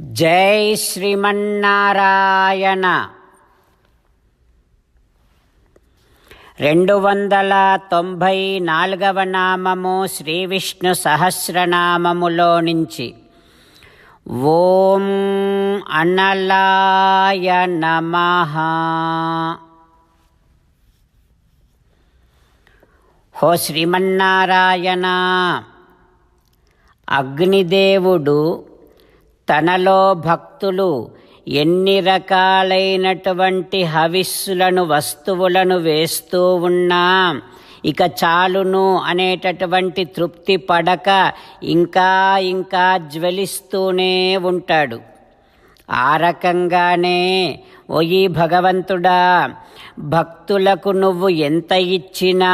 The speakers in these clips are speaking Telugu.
జై శ్రీమన్నారాయణ. రెండు వందల తొంభై నాలుగవ నామము శ్రీ విష్ణు సహస్రనామములో నుంచి. ఓం అనలాయ నమ. హో శ్రీమన్నారాయణ. అగ్నిదేవుడు తనలో భక్తులు ఎన్ని రకాలైనటువంటి హవిస్సులను వస్తువులను వేస్తూ ఉన్నా. ఇక చాలును అనేటటువంటి తృప్తి పడక ఇంకా ఇంకా జ్వలిస్తూనే ఉంటాడు. ఆ రకంగానే ఓయి భగవంతుడా భక్తులకు నువ్వు ఎంత ఇచ్చినా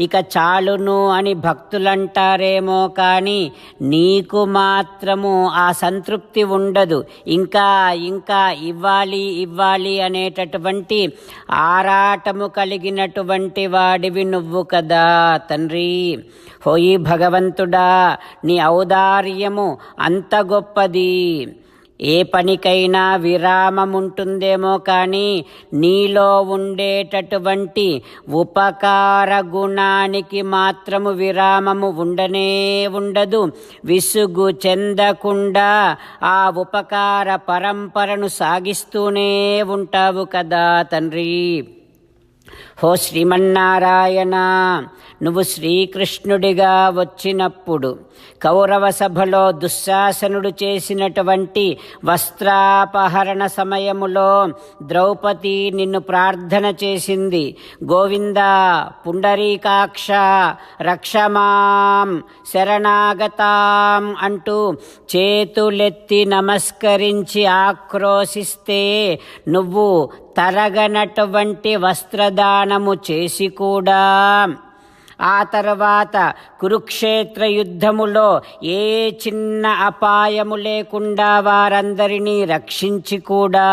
ఇక చాలును అని భక్తులంటారేమో కానీ నీకు మాత్రము ఆ సంతృప్తి ఉండదు. ఇంకా ఇంకా ఇవ్వాలి ఇవ్వాలి అనేటటువంటి ఆరాటము కలిగినటువంటి వాడివి నువ్వు కదా తండ్రి. హోయి భగవంతుడా నీ ఔదార్యము అంత గొప్పది. ఏ పనికైనా విరామం ఉంటుందేమో కానీ నీలో ఉండేటటువంటి ఉపకార గుణానికి మాత్రము విరామము ఉండనే ఉండదు. విసుగు చెందకుండా ఆ ఉపకార పరంపరను సాగిస్తూనే ఉంటావు కదా తండ్రి. హో శ్రీమన్నారాయణ నువ్వు శ్రీకృష్ణుడిగా వచ్చినప్పుడు కౌరవ సభలో దుశ్శాసనుడు చేసినటువంటి వస్త్రాపహరణ సమయములో ద్రౌపది నిన్ను ప్రార్థన చేసింది. గోవింద పుండరీకాక్ష రక్షమాం శరణాగతాం అంటూ చేతులెత్తి నమస్కరించి ఆక్రోశిస్తే నువ్వు తరగనటువంటి వస్త్రదానము చేసి కూడా ఆ తర్వాత కురుక్షేత్ర యుద్ధములో ఏ చిన్న అపాయము లేకుండా వారందరినీ రక్షించి కూడా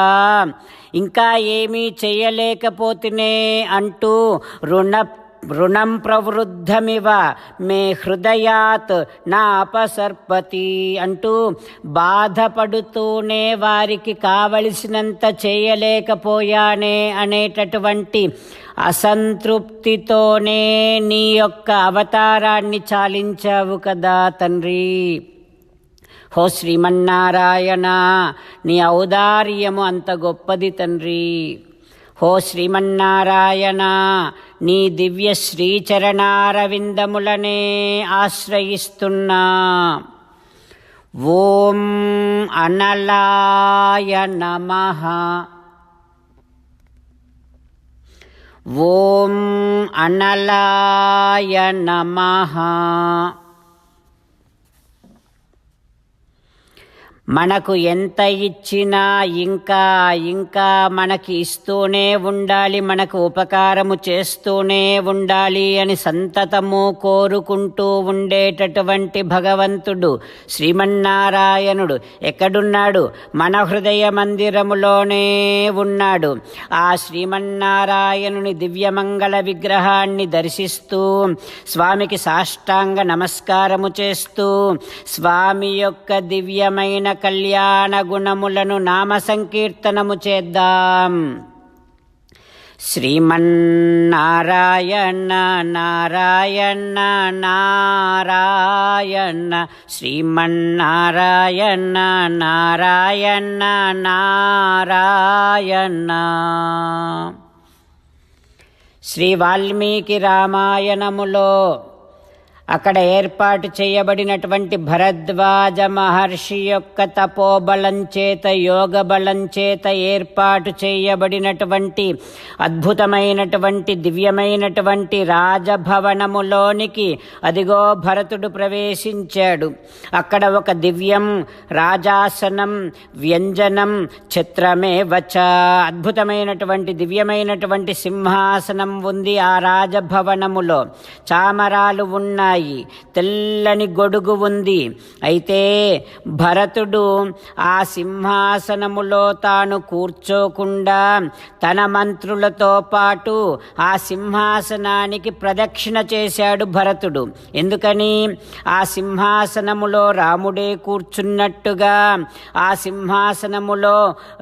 ఇంకా ఏమీ చేయలేకపోతేనే అంటూ రుణ వృణం ప్రవృద్ధమివ మే హృదయాత్ నా అపసర్పతి అంటూ బాధపడుతూనే వారికి కావలసినంత చేయలేకపోయానే అనేటటువంటి అసంతృప్తితోనే నీ యొక్క అవతారాన్ని చాలించావు కదా తండ్రి. హో శ్రీమన్నారాయణ నీ ఔదార్యము అంత గొప్పది తండ్రి. హో శ్రీమన్నారాయణ నీ దివ్య శ్రీచరణారవిందములనే ఆశ్రయిస్తున్నా. ఓం అనలాయ నమః. ఓం అనలాయ నమః. మనకు ఎంత ఇచ్చినా ఇంకా ఇంకా మనకి ఇస్తూనే ఉండాలి మనకు ఉపకారము చేస్తూనే ఉండాలి అని సంతతము కోరుకుంటూ ఉండేటటువంటి భగవంతుడు శ్రీమన్నారాయణుడు ఎక్కడున్నాడు? మన హృదయ మందిరములోనే ఉన్నాడు. ఆ శ్రీమన్నారాయణుని దివ్యమంగళ విగ్రహాన్ని దర్శిస్తూ స్వామికి సాష్టాంగ నమస్కారము చేస్తూ స్వామి యొక్క దివ్యమైన కళ్యాణ గుణములను నామ సంకీర్తనము చేద్దాం. శ్రీమన్నారాయణ నారాయణ నారాయణ శ్రీమన్నారాయణ నారాయణ నారాయణ. శ్రీ వాల్మీకి రామాయణములో అక్కడ ఏర్పాటు చేయబడినటువంటి భరద్వాజ మహర్షి యొక్క తపోబలం చేత యోగ బలం చేత ఏర్పాటు చేయబడినటువంటి అద్భుతమైనటువంటి దివ్యమైనటువంటి రాజభవనములోనికి అదిగో భరతుడు ప్రవేశించాడు. అక్కడ ఒక దివ్యం రాజాసనం వ్యంజనం చిత్రమే వచ. అద్భుతమైనటువంటి దివ్యమైనటువంటి సింహాసనం ఉంది ఆ రాజభవనములో. చామరాలు ఉన్నాయి ఉన్నాయి. తెల్లని గొడుగు ఉంది. అయితే భరతుడు ఆ సింహాసనములో తాను కూర్చోకుండా తన మంత్రులతో పాటు ఆ సింహాసనానికి ప్రదక్షిణ చేశాడు భరతుడు. ఎందుకని? ఆ సింహాసనములో రాముడే కూర్చున్నట్టుగా ఆ సింహాసనములో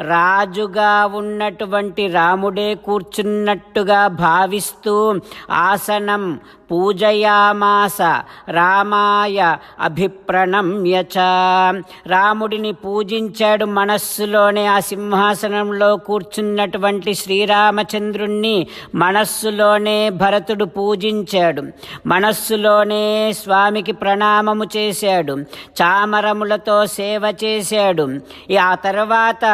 రాజుగా ఉన్నటువంటి రాముడే కూర్చున్నట్టుగా భావిస్తూ ఆసనం పూజయామాస రామాయ అభిప్రణమ్య చ. రాముడిని పూజించాడు మనస్సులోనే ఆ సింహాసనంలో కూర్చున్నటువంటి శ్రీరామచంద్రుణ్ణి మనస్సులోనే భరతుడు పూజించాడు. మనస్సులోనే స్వామికి ప్రణామము చేశాడు. చామరములతో సేవ చేశాడు. ఆ తర్వాత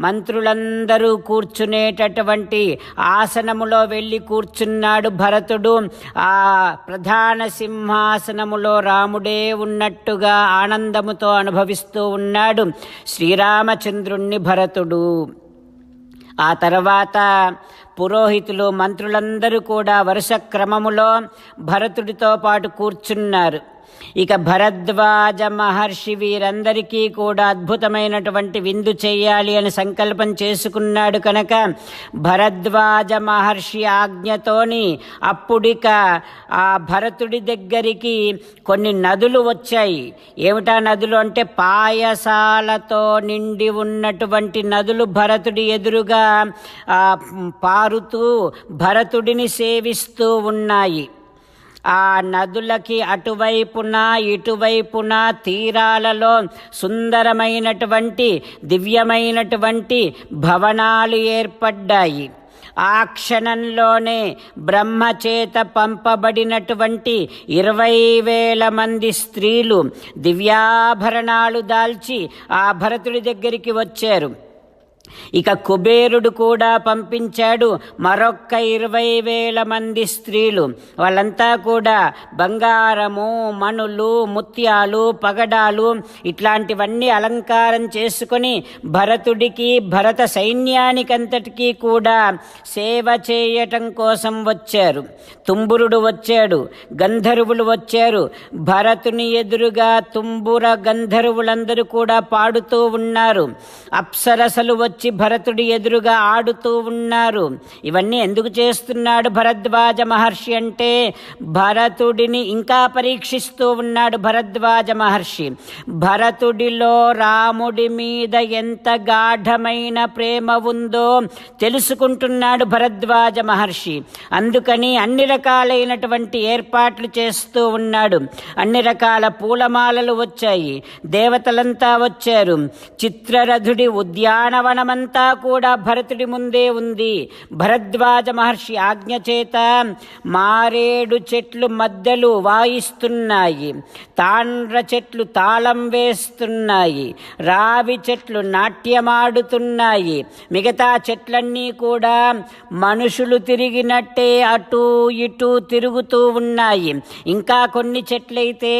మంత్రులందరూ కూర్చునేటటువంటి ఆసనములో వెళ్ళి కూర్చున్నాడు భరతుడు. ఆ ప్రధాన సింహాసనములో రాముడే ఉన్నట్టుగా ఆనందముతో అనుభవిస్తూ ఉన్నాడు శ్రీరామచంద్రుణ్ణి భరతుడు. ఆ తర్వాత పురోహితులు మంత్రులందరూ కూడా వరుస క్రమములో భరతుడితో పాటు కూర్చున్నారు. ఇక భరద్వాజ మహర్షి వీరందరికీ కూడా అద్భుతమైనటువంటి విందు చేయాలి అని సంకల్పం చేసుకున్నాడు కనుక భరద్వాజ మహర్షి ఆజ్ఞతోని అప్పుడిక ఆ భరతుడి దగ్గరికి కొన్ని నదులు వచ్చాయి. ఏమిటా నదులు అంటే పాయసాలతో నిండి ఉన్నటువంటి నదులు భరతుడి ఎదురుగా పారుతూ భరతుడిని సేవిస్తూ ఉన్నాయి. ఆ నదులకి అటువైపున ఇటువైపున తీరాలలో సుందరమైనటువంటి దివ్యమైనటువంటి భవనాలు ఏర్పడ్డాయి. ఆ క్షణంలోనే బ్రహ్మచేత పంపబడినటువంటి ఇరవై వేల మంది స్త్రీలు దివ్యాభరణాలు దాల్చి ఆ భరతుడి దగ్గరికి వచ్చారు. ఇక కుబేరుడు కూడా పంపించాడు మరొక్క ఇరవై వేల మంది స్త్రీలు. వాళ్ళంతా కూడా బంగారము మణులు ముత్యాలు పగడాలు ఇట్లాంటివన్నీ అలంకారం చేసుకొని భరతుడికి భరత సైన్యానికంతటికీ కూడా సేవ చేయటం కోసం వచ్చారు. తుంబురుడు వచ్చాడు గంధర్వులు వచ్చారు. భరతుని ఎదురుగా తుంబుర గంధర్వులందరూ కూడా పాడుతూ ఉన్నారు. అప్సరసలు వచ్చి భరతుడి ఎదురుగా ఆడుతూ ఉన్నారు. ఇవన్నీ ఎందుకు చేస్తున్నాడు భరద్వాజ మహర్షి అంటే భరతుడిని ఇంకా పరీక్షిస్తూ ఉన్నాడు భరద్వాజ మహర్షి. భరతుడిలో రాముడి మీద ఎంత గాఢమైన ప్రేమ ఉందో తెలుసుకుంటున్నాడు భరద్వాజ మహర్షి. అందుకని అన్ని రకాలైనటువంటి ఏర్పాట్లు చేస్తూ ఉన్నాడు. అన్ని రకాల పూలమాలలు వచ్చాయి. దేవతలంతా వచ్చారు. చిత్రరథుడి ఉద్యానవనం ఉద్యానవనమంతా కూడా భరతుడి ముందే ఉంది. భరద్వాజ మహర్షి ఆజ్ఞ చేత మారేడు చెట్లు మద్దలు వాయిస్తున్నాయి. తాండ్ర చెట్లు తాళం వేస్తున్నాయి. రావి చెట్లు నాట్యమాడుతున్నాయి. మిగతా చెట్లన్నీ కూడా మనుషులు తిరిగినట్టే అటు ఇటు తిరుగుతూ ఉన్నాయి. ఇంకా కొన్ని చెట్లయితే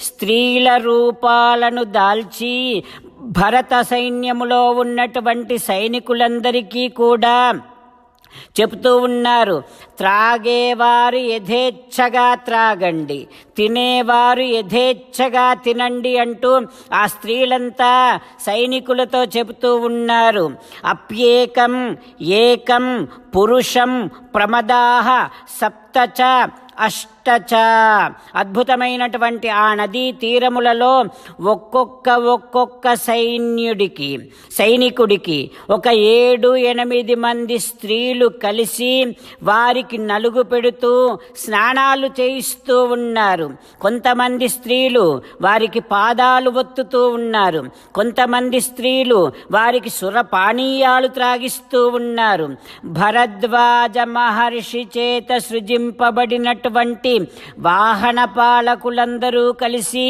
స్త్రీల రూపాలను దాల్చి భరత సైన్యములో ఉన్నటువంటి సైనికులందరికీ కూడా చెబుతూ ఉన్నారు త్రాగేవారు యథేచ్ఛగా త్రాగండి తినేవారు యథేచ్ఛగా తినండి అంటూ ఆ స్త్రీలంతా సైనికులతో చెబుతూ ఉన్నారు. అప్యేకం ఏకం పురుషం ప్రమదాహ సప్తచ అష్టచ. అద్భుతమైనటువంటి ఆ నదీ తీరములలో ఒక్కొక్క ఒక్కొక్క సైన్యుడికి సైనికుడికి ఒక ఏడు ఎనిమిది మంది స్త్రీలు కలిసి వారికి నలుగు పెడుతూ స్నానాలు చేయిస్తూ ఉన్నారు. కొంతమంది స్త్రీలు వారికి పాదాలు ఒత్తుతూ ఉన్నారు. కొంతమంది స్త్రీలు వారికి సురపానీయాలు త్రాగిస్తూ ఉన్నారు. భరద్వాజ మహర్షి చేత సృజింపబడినటువంటి వాహన పాలకులందరూ కలిసి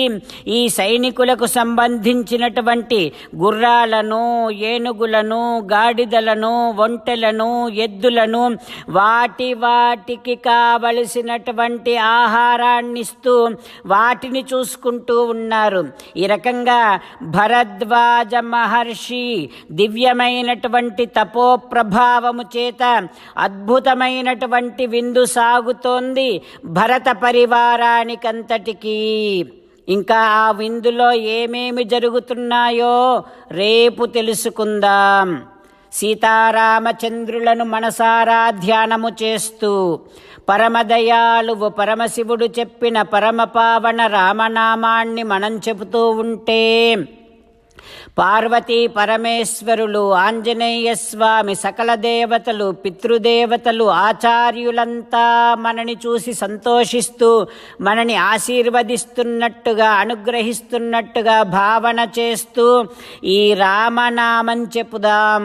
ఈ సైనికులకు సంబంధించినటువంటి గుర్రాలను ఏనుగులను గాడిదలను ఒంటెలను ఎద్దులను వాటి వాటికి కావలసినటువంటి ఆహారాన్నిస్తూ వాటిని చూసుకుంటూ ఉన్నారు. ఈ రకంగా భరద్వాజ మహర్షి దివ్యమైనటువంటి తపో ప్రభావము చేత అద్భుతమైనటువంటి విందు సాగుతోంది. భర భరత పరివారానికంతటికీ. ఇంకా ఆ విందులో ఏమేమి జరుగుతున్నాయో రేపు తెలుసుకుందాం. సీతారామచంద్రులను మనసారా ధ్యానము చేస్తూ పరమదయాలువు పరమశివుడు చెప్పిన పరమపావన రామనామాన్ని మనం చెబుతూ ఉంటే పార్వతీ పరమేశ్వరులు ఆంజనేయ స్వామి సకల దేవతలు పితృదేవతలు ఆచార్యులంతా మనని చూసి సంతోషిస్తూ మనని ఆశీర్వదిస్తున్నట్టుగా అనుగ్రహిస్తున్నట్టుగా భావన చేస్తూ ఈ రామనామం చెప్పుదాం.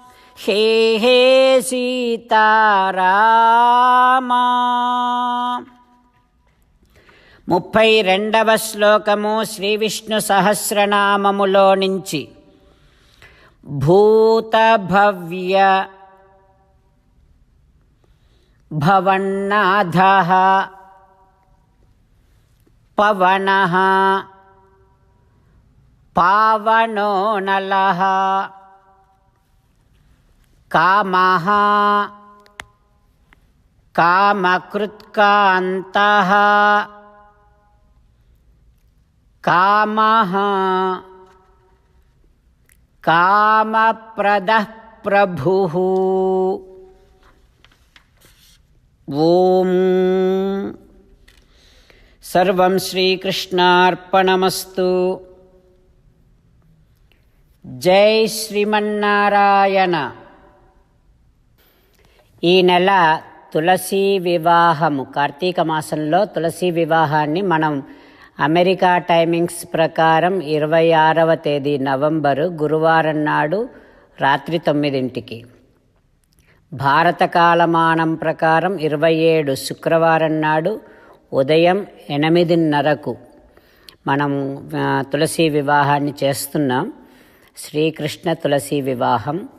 హే హే సీతారామా. ముప్పై రెండవ శ్లోకము శ్రీ విష్ణు సహస్రనామములో నుంచి. భూతభవ్య భవన్నాథ పవన పావనో कामः। कामकृत्कान्तः। कामः। कामप्रदः प्रभुः। ॐ। सर्वं श्रीकृष्णार्पणमस्तु। जय श्रीमन्नारायण। ఈ నెల తులసి వివాహము కార్తీక మాసంలో తులసి వివాహాన్ని మనం అమెరికా టైమింగ్స్ ప్రకారం ఇరవై ఆరవ తేదీ నవంబరు గురువారం నాడు రాత్రి తొమ్మిదింటికి. భారత కాలమానం ప్రకారం ఇరవై ఏడు శుక్రవారం నాడు ఉదయం ఎనిమిదిన్నరకు మనం తులసి వివాహాన్ని చేస్తున్నాం. శ్రీకృష్ణ తులసి వివాహం.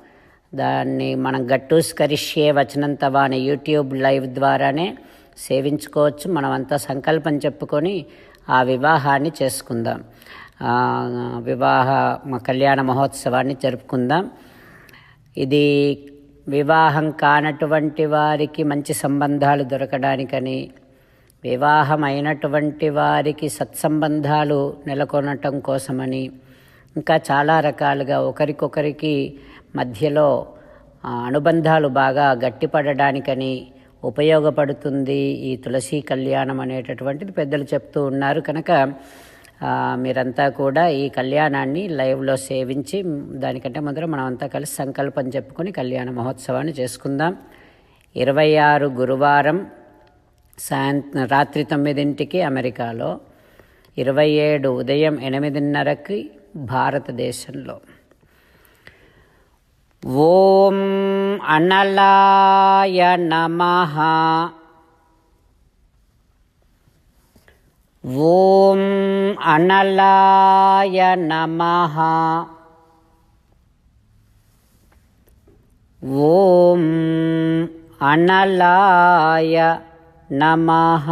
దాన్ని మనం గట్టూస్కరిష్యే వచనంతవా అనే యూట్యూబ్ లైవ్ ద్వారానే సేవించుకోవచ్చు. మనమంతా సంకల్పం చెప్పుకొని ఆ వివాహాన్ని చేసుకుందాం. వివాహ కళ్యాణ మహోత్సవాన్ని జరుపుకుందాం. ఇది వివాహం కానటువంటి వారికి మంచి సంబంధాలు దొరకడానికని వివాహం అయినటువంటి వారికి సత్సంబంధాలు నెలకొనటం కోసమని ఇంకా చాలా రకాలుగా ఒకరికొకరికి మధ్యలో అనుబంధాలు బాగా గట్టిపడడానికని ఉపయోగపడుతుంది ఈ తులసి కళ్యాణం అనేటటువంటిది పెద్దలు చెప్తూ ఉన్నారు. కనుక మీరంతా కూడా ఈ కళ్యాణాన్ని లైవ్లో సేవించి దానికంటే ముందర మనమంతా కలిసి సంకల్పం చెప్పుకొని కళ్యాణ మహోత్సవాన్ని చేసుకుందాం. ఇరవై ఆరు గురువారం సాయంత్రం రాత్రి తొమ్మిదింటికి అమెరికాలో ఇరవై ఏడు ఉదయం ఎనిమిదిన్నరకి భారతదేశంలో ఓం అనలాయ నమః ఓం అనలాయ నమః ఓం అనలాయ నమః